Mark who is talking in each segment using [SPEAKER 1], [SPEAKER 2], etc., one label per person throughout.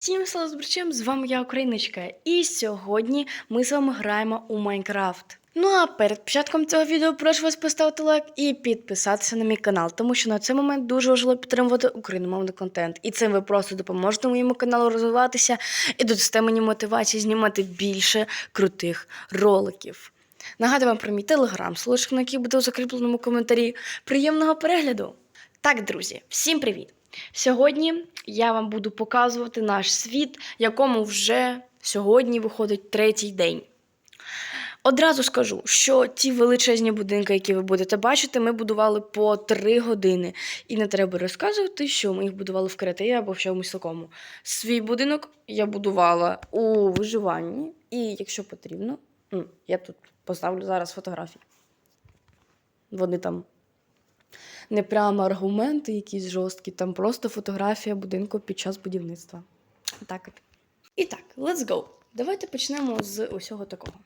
[SPEAKER 1] Всім слава збричем, з вами я Україночка, і сьогодні ми з вами граємо у Майнкрафт. Ну а перед початком цього відео прошу вас поставити лайк і підписатися на мій канал, тому що на цей момент дуже важливо підтримувати україномовний контент. І цим ви просто допоможете моєму каналу розвиватися і додасте мені мотивації знімати більше крутих роликів. Нагадую вам про мій телеграм, слушок, на який буде у закріпленому коментарі. Приємного перегляду! Так, друзі, всім привіт! Сьогодні я вам буду показувати наш світ, якому вже сьогодні виходить третій день. Одразу скажу, що ті величезні будинки, які ви будете бачити, ми будували по 3 години. І не треба розказувати, що ми їх будували в креативі або в чомусь такому. Свій будинок я будувала у виживанні, і якщо потрібно, я тут поставлю зараз фотографії. Вони там не прямо аргументи якісь жорсткі, там просто фотографія будинку під час будівництва. Так. І так, let's go. Давайте почнемо з усього такого.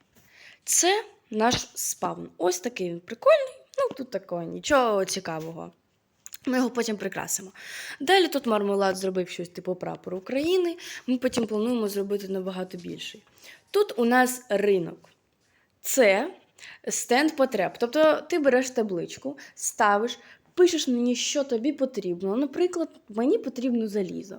[SPEAKER 1] Це наш спавн. Ось такий він прикольний. Ну, тут такого нічого цікавого. Ми його потім прикрасимо. Далі тут мармелад зробив щось типу прапор України. Ми потім плануємо зробити набагато більший. Тут у нас ринок. Це стенд потреб. Тобто ти береш табличку, ставиш, пишеш мені, що тобі потрібно. Наприклад, мені потрібно залізо.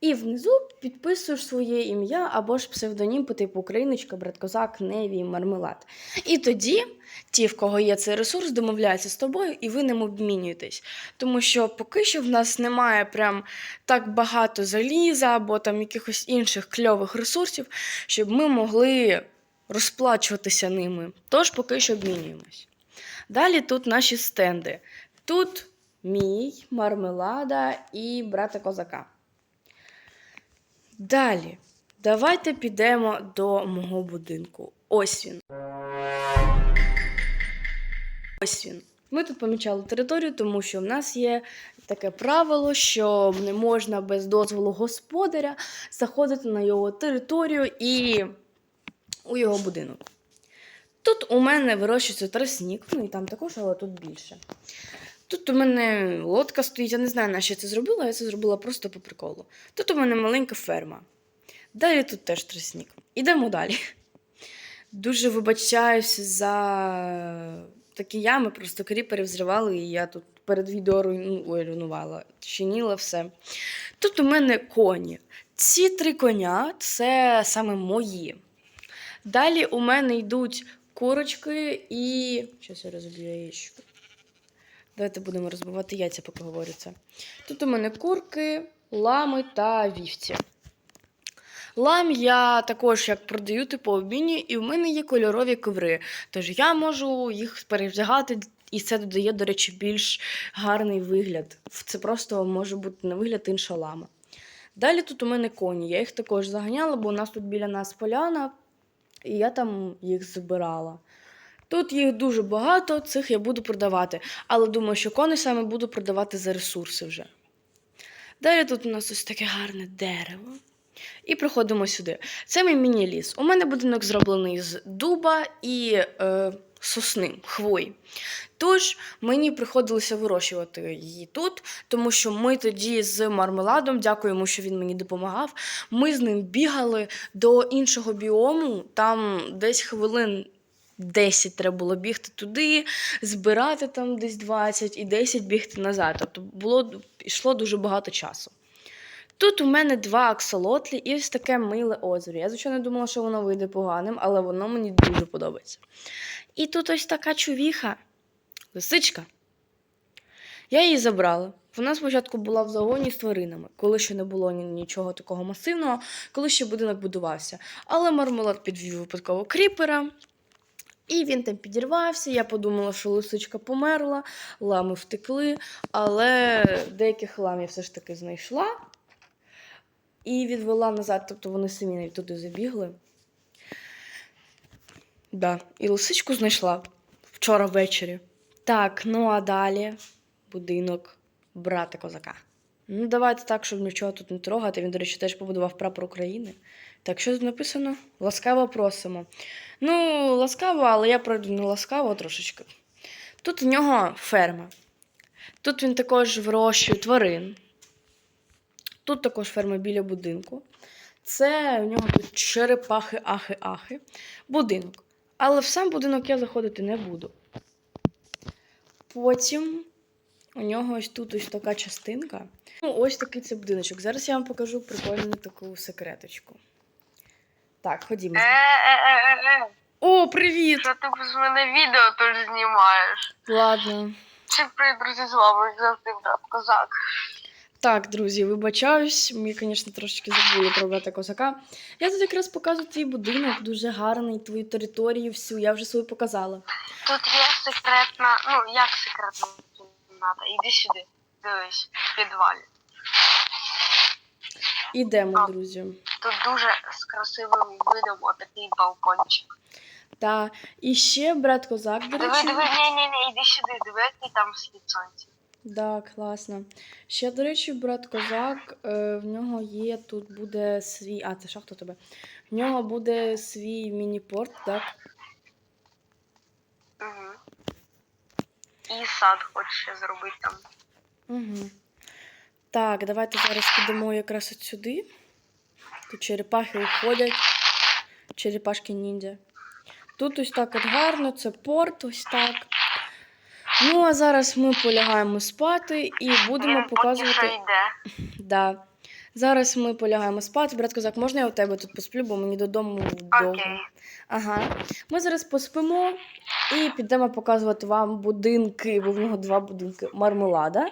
[SPEAKER 1] І внизу підписуєш своє ім'я або ж псевдонім по типу Україночка, брат Козак, Неві, Мармелад. І тоді ті, в кого є цей ресурс, домовляються з тобою, і ви ним обмінюєтесь. Тому що поки що в нас немає прям так багато заліза або там якихось інших кльових ресурсів, щоб ми могли розплачуватися ними. Тож поки що обмінюємось. Далі тут наші стенди. Тут мій, мармелада і брата козака. Далі, давайте підемо до мого будинку. Ось він. Ось він. Ми тут помічали територію, тому що в нас є таке правило, що не можна без дозволу господаря заходити на його територію і у його будинок. Тут у мене вирощується тростник, ну і там також, але тут більше. Тут у мене лодка стоїть, я не знаю, на що я це зробила, я це зробила просто по приколу. Тут у мене маленька ферма. Далі тут теж тростник. Ідемо далі. Дуже вибачаюся за такі ями, просто кріпери взривали, і я тут перед відео. Ой, руйнувала, чиніла все. Тут у мене коні. Ці три коня це саме мої. Далі у мене йдуть курочки і. Щас я розб'ю яєчко. Давайте будемо розбивати яйця, поки говорю це. Тут у мене курки, лами та вівці. Лам я також як продаю типу обмінюю, і в мене є кольорові коври. Тож я можу їх перевдягати, і це додає, до речі, більш гарний вигляд. Це просто може бути на вигляд інша лама. Далі тут у мене коні. Я їх також заганяла, бо у нас тут біля нас поляна, і я там їх збирала. Тут їх дуже багато, цих я буду продавати. Але думаю, що кони саме буду продавати за ресурси вже. Далі тут у нас ось таке гарне дерево. І приходимо сюди. Це мій міні-ліс. У мене будинок зроблений з дуба і е, сосни, хвої. Тож мені приходилося вирощувати її тут, тому що ми тоді з мармеладом, дякуємо, що він мені допомагав. Ми з ним бігали до іншого біому, там десь хвилин 10 треба було бігти туди, збирати там десь 20 і 10 бігти назад. Тобто було, йшло дуже багато часу. Тут у мене два аксолотлі і ось таке миле озеро. Я, звичайно, думала, що воно вийде поганим, але воно мені дуже подобається. І тут ось така чувіха, лисичка. Я її забрала. Вона спочатку була в загоні з тваринами, коли ще не було нічого такого масивного, коли ще будинок будувався. Але мармелад підвів випадково кріпера. І він там підірвався. Я подумала, що лисичка померла, лами втекли, але деяких лам я все ж таки знайшла і відвела назад, тобто вони самі навіть туди забігли. Да, і лисичку знайшла вчора ввечері. Так, ну а далі будинок брата козака. Ну, давайте так, щоб нічого тут не трогати. Він, до речі, теж побудував прапор України. Так, що тут написано? Ласкаво просимо. Ну, ласкаво, але я пройду не ласкаво трошечки. Тут у нього ферма. Тут він також вирощує тварин. Тут також ферма біля будинку. Це у нього тут черепахи, ахи, ахи. Будинок. Але в сам будинок я заходити не буду. Потім у нього ось тут ось така частинка. Ну, ось такий це будиночок. Зараз я вам покажу прикольну таку секреточку. Так, ходімо.
[SPEAKER 2] Е-е-е-е-е.
[SPEAKER 1] О, привіт!
[SPEAKER 2] Що ти без мене відео тут знімаєш?
[SPEAKER 1] Ладно.
[SPEAKER 2] Всім привіт, друзі, з вами завжди брат Козак.
[SPEAKER 1] Так, друзі, вибачаюсь. Ми, звісно, трошечки забули про брата козака. Я тут якраз показую твій будинок, дуже гарний, твою територію всю. Я вже свою показала.
[SPEAKER 2] Тут є секретна, ну як секретна кімната. Іди сюди, дивись, в підвалі.
[SPEAKER 1] Ідемо, друзі.
[SPEAKER 2] Тут дуже з красивим видом отакий балкончик.
[SPEAKER 1] Та і ще брат козак, до речі.
[SPEAKER 2] диви, ні, ні, ні, іди сюди, диви, який там світ сонця.
[SPEAKER 1] Да, класно. Ще, до речі, брат козак, е, в нього є тут буде свій. А, це шахта тебе. В нього буде свій міні-порт, так?
[SPEAKER 2] Угу. І сад хоче зробити там.
[SPEAKER 1] Угу. Так, давайте зараз підемо якраз от сюди. Черепахи уходять. Черепашки ніндзя. Тут ось так от гарно, це порт, ось так. Ну, а зараз ми полягаємо спати і будемо
[SPEAKER 2] Він
[SPEAKER 1] показувати.
[SPEAKER 2] йде.
[SPEAKER 1] Да. Зараз ми полягаємо спати. Брат козак, можна я у тебе тут посплю, бо мені додому довго. Ага. Ми зараз поспимо і підемо показувати вам будинки, бо в нього два будинки: мармелада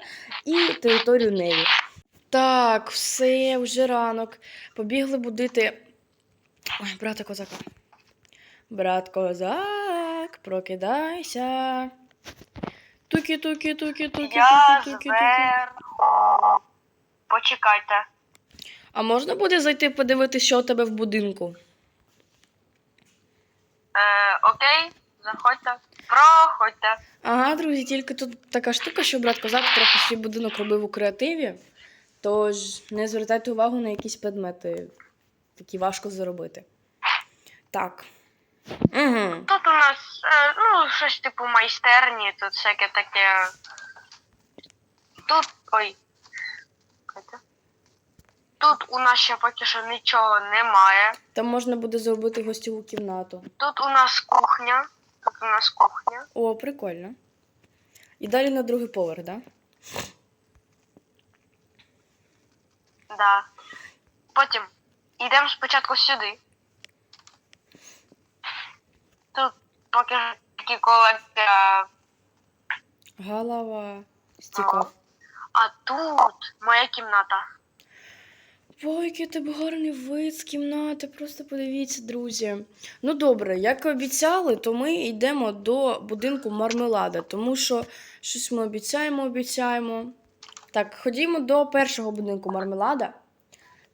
[SPEAKER 1] і територію Неві. Так, все, вже ранок. Побігли будити. Ой, брата козака. Брат козак, прокидайся. Туки, туки, туки, туки,
[SPEAKER 2] Я
[SPEAKER 1] туки, туки, туки.
[SPEAKER 2] Почекайте.
[SPEAKER 1] А можна буде зайти подивитися, що у тебе в будинку?
[SPEAKER 2] Е, окей, заходьте. Проходьте.
[SPEAKER 1] Ага, друзі, тільки тут така штука, що брат козак трохи свій будинок робив у креативі. Тож не звертайте увагу на якісь предмети, які важко заробити. Так. Угу.
[SPEAKER 2] Тут у нас е, ну, щось типу майстерні, тут всяке таке. Тут. Ой. Тут у нас ще поки що нічого немає.
[SPEAKER 1] Там можна буде зробити гостьову кімнату.
[SPEAKER 2] Тут у нас кухня. Тут у нас кухня.
[SPEAKER 1] О, прикольно. І далі на другий поверх, так? Да?
[SPEAKER 2] Да. Потім йдемо спочатку сюди. Тут поки що тільки колекція.
[SPEAKER 1] Голова. Стікав.
[SPEAKER 2] А тут моя кімната.
[SPEAKER 1] Ой, який тебе гарний вид з кімнати. Просто подивіться, друзі. Ну добре, як і обіцяли, то ми йдемо до будинку мармелада, тому що щось ми обіцяємо, обіцяємо. Так, ходімо до першого будинку мармелада.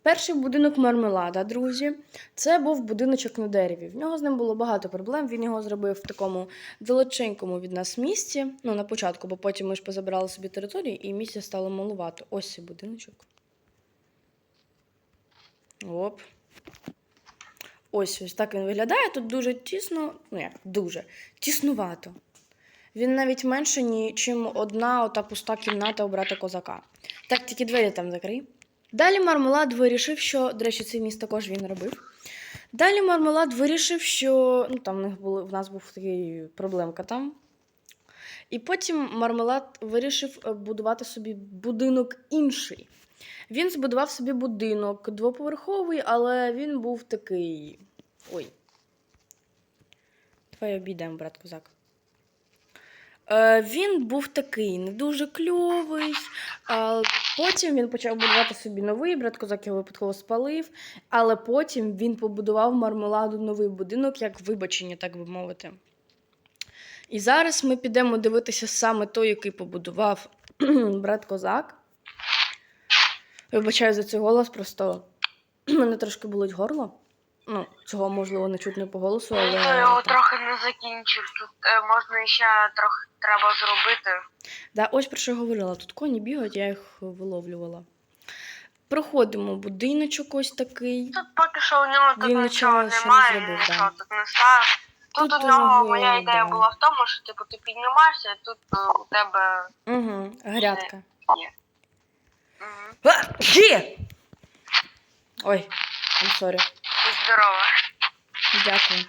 [SPEAKER 1] Перший будинок мармелада, друзі, це був будиночок на дереві. В нього з ним було багато проблем. Він його зробив в такому далеченькому від нас місці. Ну, на початку, бо потім ми ж позабирали собі територію, і місця стало малувато. Ось цей будиночок. Оп. Ось ось так він виглядає. Тут дуже тісно, ну як дуже тіснувато. Він навіть менше, ніж одна ота пуста кімната у брата козака. Так, тільки двері там закрий. Далі мармелад вирішив, що, до речі, цей міст також він робив. Далі мармелад вирішив, що ну, там в, них були, в нас був такий проблемка там. І потім мармелад вирішив е, будувати собі будинок інший. Він збудував собі будинок двоповерховий, але він був такий. Ой. Давай обійдемо, брат козак. Е, він був такий не дуже кльовий. Потім він почав будувати собі новий, брат козак його випадково спалив. Але потім він побудував мармеладу новий будинок, як вибачення, так би мовити. І зараз ми підемо дивитися саме той, який побудував брат козак. Вибачаю за цей голос, просто мене трошки болить горло. Ну, цього можливо не чутно по голосу, але.
[SPEAKER 2] Ніхто його трохи не закінчив. Тут е, можна ще трохи треба зробити.
[SPEAKER 1] Да, ось про що я говорила. Тут коні бігають, я їх виловлювала. Проходимо будиночок ось такий.
[SPEAKER 2] Тут поки що у нього тут
[SPEAKER 1] Він
[SPEAKER 2] нічого
[SPEAKER 1] нічого ще не
[SPEAKER 2] немає,
[SPEAKER 1] зробив,
[SPEAKER 2] нічого
[SPEAKER 1] да.
[SPEAKER 2] тут не став. Тут,
[SPEAKER 1] Тут
[SPEAKER 2] у нього
[SPEAKER 1] того,
[SPEAKER 2] моя ідея
[SPEAKER 1] да.
[SPEAKER 2] була в тому, що типу ти піднімаєшся, і тут е, у тебе
[SPEAKER 1] Угу, грядка.
[SPEAKER 2] є. Мгм.
[SPEAKER 1] А, є! Ой, I'm sorry.
[SPEAKER 2] Здорова.
[SPEAKER 1] Дякую.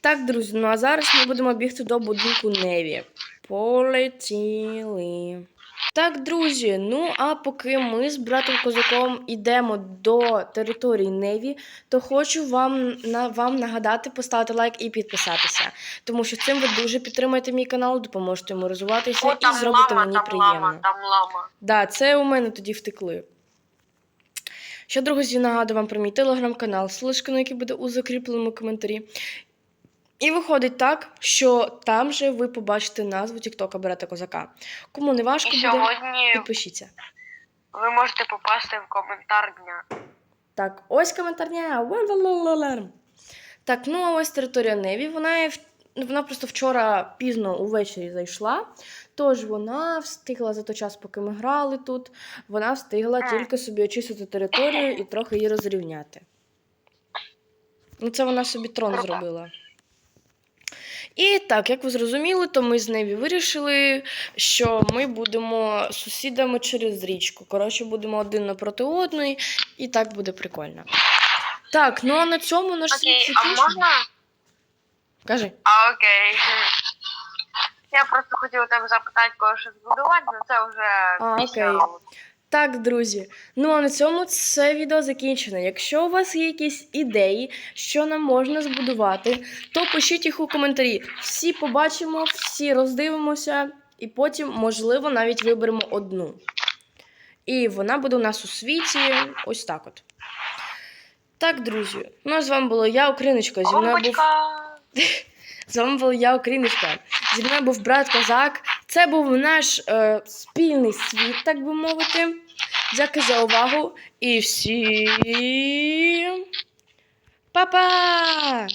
[SPEAKER 1] Так, друзі, ну а зараз ми будемо бігти до будинку Неві. Полетіли. Так, друзі, ну а поки ми з братом Козаком йдемо до території Неві, то хочу вам, на, вам нагадати поставити лайк і підписатися. Тому що цим ви дуже підтримуєте мій канал, допоможете йому розвиватися
[SPEAKER 2] О,
[SPEAKER 1] і зробите
[SPEAKER 2] лама,
[SPEAKER 1] мені
[SPEAKER 2] там
[SPEAKER 1] приємно.
[SPEAKER 2] лама, там лама.
[SPEAKER 1] Да, це у мене тоді втекли. Ще, друзі, нагадую вам про мій телеграм-канал, ссылочка на який буде у закріпленому коментарі. І виходить так, що там же ви побачите назву Тіктока Берета Козака. Кому не важко
[SPEAKER 2] І
[SPEAKER 1] буде,
[SPEAKER 2] сьогодні
[SPEAKER 1] підпишіться.
[SPEAKER 2] ви можете попасти в коментар дня.
[SPEAKER 1] Так, ось коментарня. Ла-ла-ла-ла-ла. Так, ну а ось територія Неві. Вона, є в- вона просто вчора пізно увечері зайшла. Тож вона встигла за той час, поки ми грали тут, вона встигла тільки собі очистити територію і трохи її розрівняти. Ну, це вона собі трон зробила. І так, як ви зрозуміли, то ми з Неві вирішили, що ми будемо сусідами через річку. Коротше, будемо один напроти одної, і так буде прикольно. Так, ну а на цьому наш світ
[SPEAKER 2] Окей, а
[SPEAKER 1] закінчений.
[SPEAKER 2] можна?
[SPEAKER 1] Кажи.
[SPEAKER 2] А окей. Я просто хотіла тебе запитати, кого що збудувати, але це вже
[SPEAKER 1] А,
[SPEAKER 2] після
[SPEAKER 1] окей. Так, друзі. Ну а на цьому це відео закінчено. Якщо у вас є якісь ідеї, що нам можна збудувати, то пишіть їх у коментарі. Всі побачимо, всі роздивимося, і потім, можливо, навіть виберемо одну. І вона буде у нас у світі. Ось так от. Так, друзі. Ну а з вами було я, Україночка. Зі мною був. з вами був я, Україночка. Зі мною був брат Козак. Це був наш е, спільний світ, так би мовити. Дякую за увагу і всім па-па!